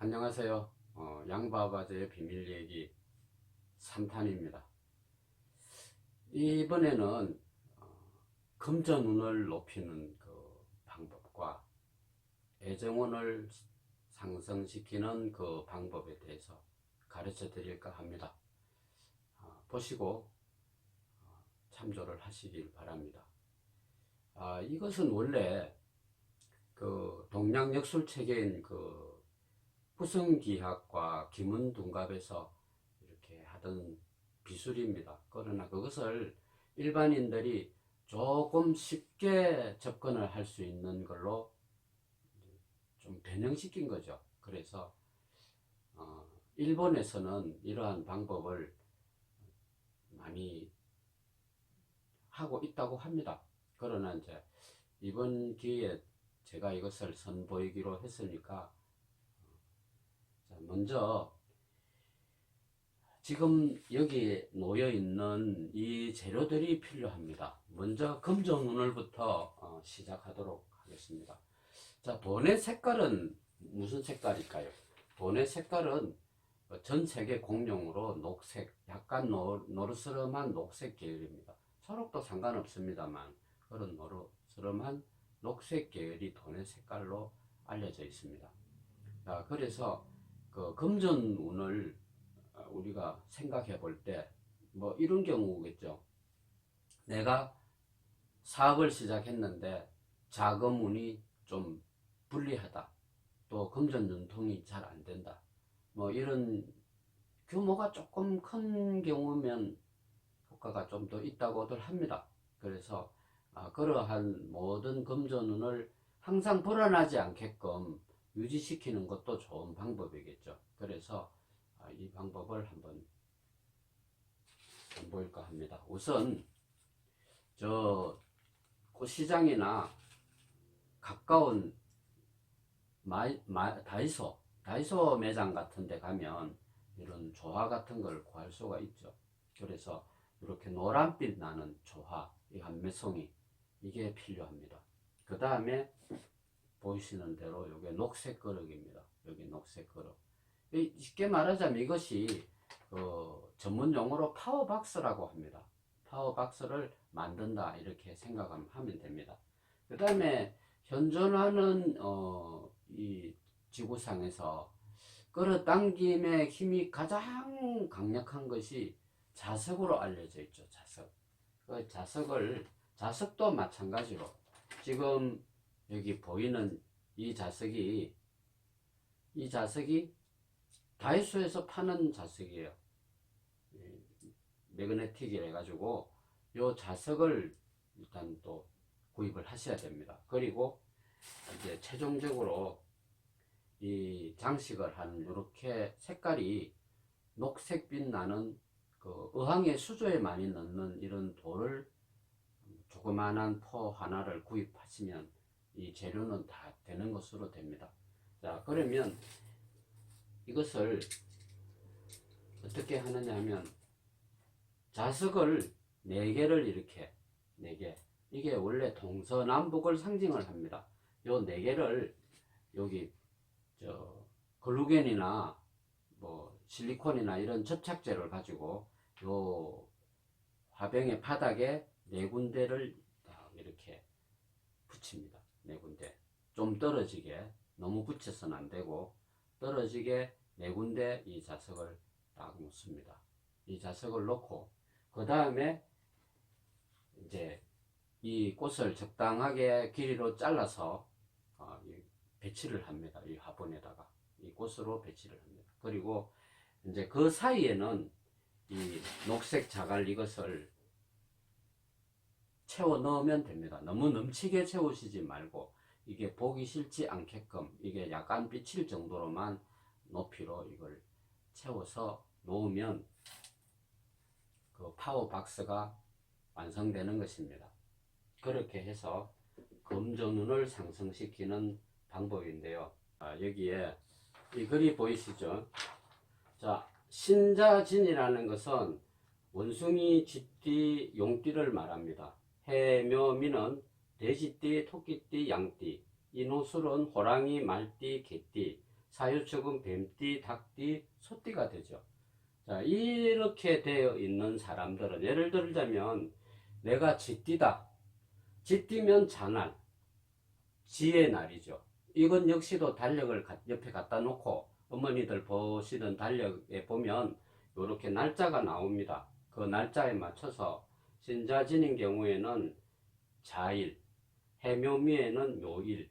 안녕하세요. 어, 양바바제의 비밀 얘기 3탄입니다. 이번에는 어, 금전 운을 높이는 그 방법과 애정운을 상승시키는 그 방법에 대해서 가르쳐 드릴까 합니다. 어, 보시고 어, 참조를 하시길 바랍니다. 아, 이것은 원래 그 동양역술 체계인 그 후성기학과 김은둔갑에서 이렇게 하던 기술입니다. 그러나 그것을 일반인들이 조금 쉽게 접근을 할 수 있는 걸로 좀 변형시킨 거죠. 그래서 어, 일본에서는 이러한 방법을 많이 하고 있다고 합니다. 그러나 이제 이번 기회에 제가 이것을 선보이기로 했으니까 자, 먼저 지금 여기 놓여 있는 이 재료들이 필요합니다. 먼저 금전운을부터 어, 시작하도록 하겠습니다. 자, 돈의 색깔은 무슨 색깔일까요? 돈의 색깔은 어, 전 세계 공용으로 녹색, 약간 노, 노르스름한 녹색 계열입니다. 초록도 상관없습니다만 그런 노르스름한 녹색 계열이 돈의 색깔로 알려져 있습니다. 자, 그래서 그 금전운을 어, 우리가 생각해 볼 때 뭐 이런 경우겠죠. 내가 사업을 시작했는데 자금운이 좀 불리하다. 또 금전 눈통이 잘 안 된다. 뭐 이런 규모가 조금 큰 경우면 효과가 좀 더 있다고들 합니다. 그래서 아, 그러한 모든 금전운을 항상 불어나지 않게끔 유지시키는 것도 좋은 방법이겠죠. 그래서 아, 이 방법을 한번 선보일까 합니다. 우선 저 시장이나 가까운 마이, 마, 다이소, 다이소 매장 같은 데 가면 이런 조화 같은 걸 구할 수가 있죠. 그래서 이렇게 노란빛 나는 조화, 이 한매송이 이게 필요합니다. 그 다음에 보이시는 대로 이게 녹색 그릇입니다. 여기 녹색. 이 쉽게 말하자면 이것이 그 전문 용어로 파워박스라고 합니다. 파워박스를 만든다 이렇게 생각하면 됩니다. 그 다음에 현존하는 어, 이 지구상에서 끌어당김의 힘이 가장 강력한 것이 자석으로 알려져 있죠. 자석. 그 자석을 자석도 마찬가지로 지금 여기 보이는 이 자석이 이 자석이 다이소에서 파는 자석이에요. 매그네틱이라 해가지고 요 자석을 일단 또 구입을 하셔야 됩니다. 그리고 이제 최종적으로 이 장식을 한 이렇게 색깔이 녹색 빛 나는 그 어항에 수조에 많이 넣는 이런 돌을 조그만한 포 하나를 구입하시면 이 재료는 다 되는 것으로 됩니다. 자, 그러면 이것을 어떻게 하느냐 하면 자석을 네 개를 이렇게 네 개. 이게 원래 동서남북을 상징을 합니다. 요네 개를 여기 저 글루겐이나 뭐 실리콘이나 이런 접착제를 가지고 요 화병의 바닥에 네 군데를 딱 이렇게 붙입니다. 네 군데. 좀 떨어지게 너무 붙여서는 안 되고 떨어지게 네 군데 이 자석을 딱 놓습니다. 이 자석을 놓고 그 다음에 이제 이 꽃을 적당하게 길이로 잘라서 어, 이 배치를 합니다. 이 화분에다가 이 꽃으로 배치를 합니다. 그리고 이제 그 사이에는 이 녹색 자갈 이것을 채워 넣으면 됩니다. 너무 넘치게 채우시지 말고 이게 보기 싫지 않게끔 이게 약간 비칠 정도로만 높이로 이걸 채워서 놓으면 그 파워 박스가 완성되는 것입니다. 그렇게 해서 금전운을 상승시키는 방법인데요. 아, 여기에 이 글이 보이시죠? 자, 신자진이라는 것은 원숭이, 쥐띠, 용띠를 말합니다. 해묘미는 돼지띠, 토끼띠, 양띠, 이 노술은 호랑이, 말띠, 개띠, 사유축은 뱀띠, 닭띠, 소띠가 되죠. 자, 이렇게 되어 있는 사람들은 예를 들자면 내가 쥐띠다. 쥐띠면 자날, 지의 날이죠. 이건 역시도 달력을 가- 옆에 갖다 놓고 어머니들 보시는 달력에 보면 이렇게 날짜가 나옵니다. 그 날짜에 맞춰서 신자진인 경우에는 자일, 해묘미에는 묘일,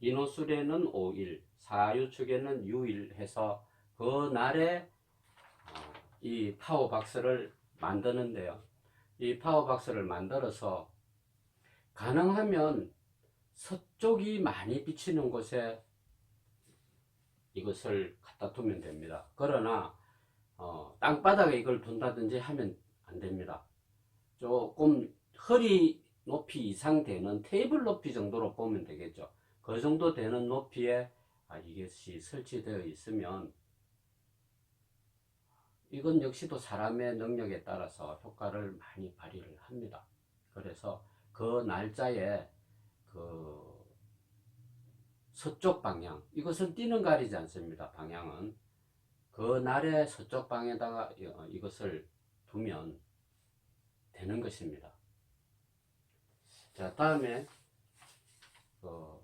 인호술에는 오일, 사유축에는 유일 해서 그 날에 어, 이 파워박스를 만드는데요. 이 파워박스를 만들어서 가능하면 서쪽이 많이 비치는 곳에 이것을 갖다 두면 됩니다. 그러나 어, 땅바닥에 이걸 둔다든지 하면 안 됩니다. 조금 허리 높이 이상 되는 테이블 높이 정도로 보면 되겠죠. 그 정도 되는 높이에 아, 이것이 설치되어 있으면 이건 역시도 사람의 능력에 따라서 효과를 많이 발휘를 합니다. 그래서 그 날짜에 그 서쪽 방향 이것은 띠는 가리지 않습니다. 방향은 그 날의 서쪽 방에다가 이- 어, 이것을 두면 되는 것입니다. 자 다음에 그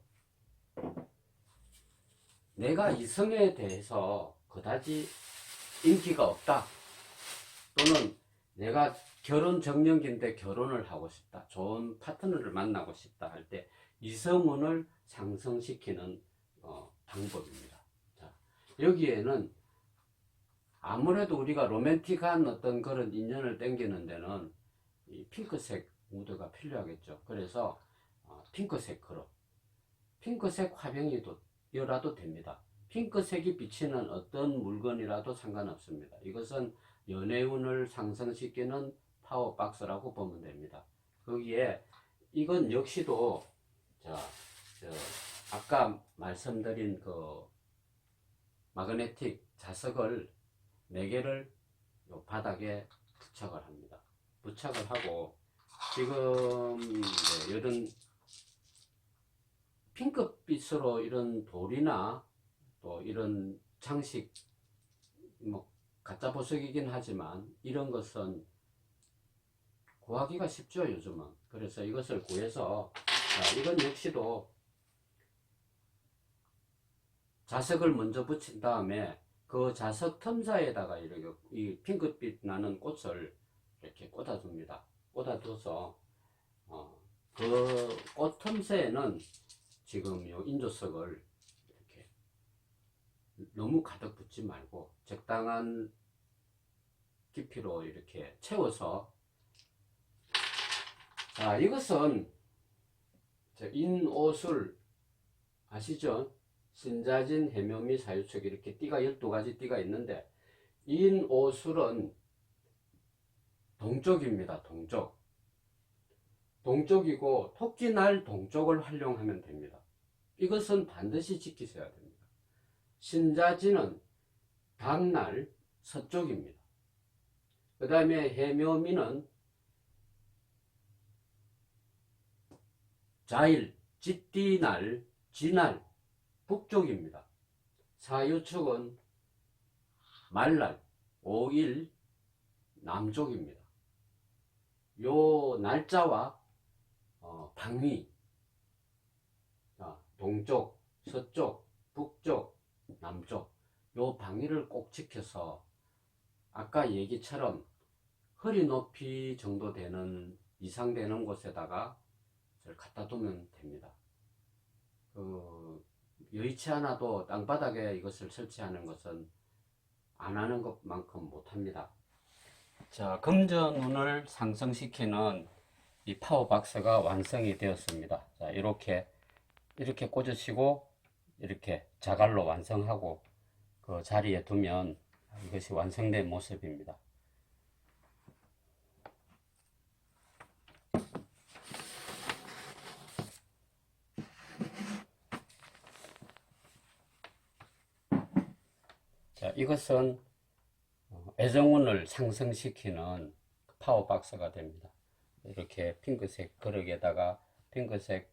내가 이성에 대해서 그다지 인기가 없다. 또는 내가 결혼 정년기인데 결혼을 하고 싶다. 좋은 파트너를 만나고 싶다 할 때 이성운을 상승시키는 어, 방법입니다. 자, 여기에는 아무래도 우리가 로맨틱한 어떤 그런 인연을 땡기는 데는 이 핑크색 무드가 필요하겠죠 그래서 어, 핑크색 그릇 핑크색 화병이도 여라도 됩니다. 핑크색이 비치는 어떤 물건이라도 상관없습니다. 이것은 연애운을 상승시키는 파워박스라고 보면 됩니다. 거기에 이건 역시도 자, 저 아까 말씀드린 그 마그네틱 자석을 4개를 요 바닥에 부착을 합니다. 부착을 하고 지금 이제 핑크빛으로 이런 돌이나 또 이런 장식 뭐 가짜 보석이긴 하지만 이런 것은 구하기가 쉽죠 요즘은. 그래서 이것을 구해서 자, 이건 역시도 자석을 먼저 붙인 다음에 그 자석 틈사이에다가 이렇게 이 핑크빛 나는 꽃을 이렇게 꽂아줍니다 꽂아둬서 어, 그꽃 틈새에는 지금 요 인조석을 이렇게 너무 가득 붙지 말고 적당한 깊이로 이렇게 채워서 자 이것은 저 인오술 아시죠? 신자진, 해묘미, 사유축 이렇게 띠가 12가지 띠가 있는데 인오술은 동쪽입니다. 동쪽. 동쪽이고 토끼날 동쪽을 활용하면 됩니다. 이것은 반드시 지키셔야 됩니다. 신자지는 당날 서쪽입니다. 그 다음에 해묘미는 자일, 짓띠날, 지날, 북쪽입니다. 사유축은 말날, 오일, 남쪽입니다. 요 날짜와 어, 방위, 자, 동쪽, 서쪽, 북쪽, 남쪽, 요 방위를 꼭 지켜서 아까 얘기처럼 허리 높이 정도 되는 이상 되는 곳에다가 갖다 두면 됩니다. 그 여의치 않아도 땅바닥에 이것을 설치하는 것은 안 하는 것만큼 못합니다. 자, 금전운을 상승시키는 이 파워박스가 완성이 되었습니다. 자, 이렇게, 이렇게 꽂으시고, 이렇게 자갈로 완성하고, 그 자리에 두면 이것이 완성된 모습입니다. 자, 이것은 어, 애정운을 상승시키는 파워박스가 됩니다. 이렇게 핑크색 그릇에다가 핑크색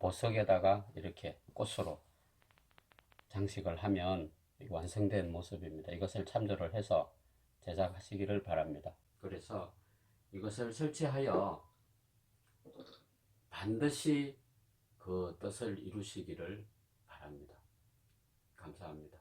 보석에다가 이렇게 꽃으로 장식을 하면 완성된 모습입니다. 이것을 참조를 해서 제작하시기를 바랍니다. 그래서 이것을 설치하여 반드시 그 뜻을 이루시기를 바랍니다. 감사합니다.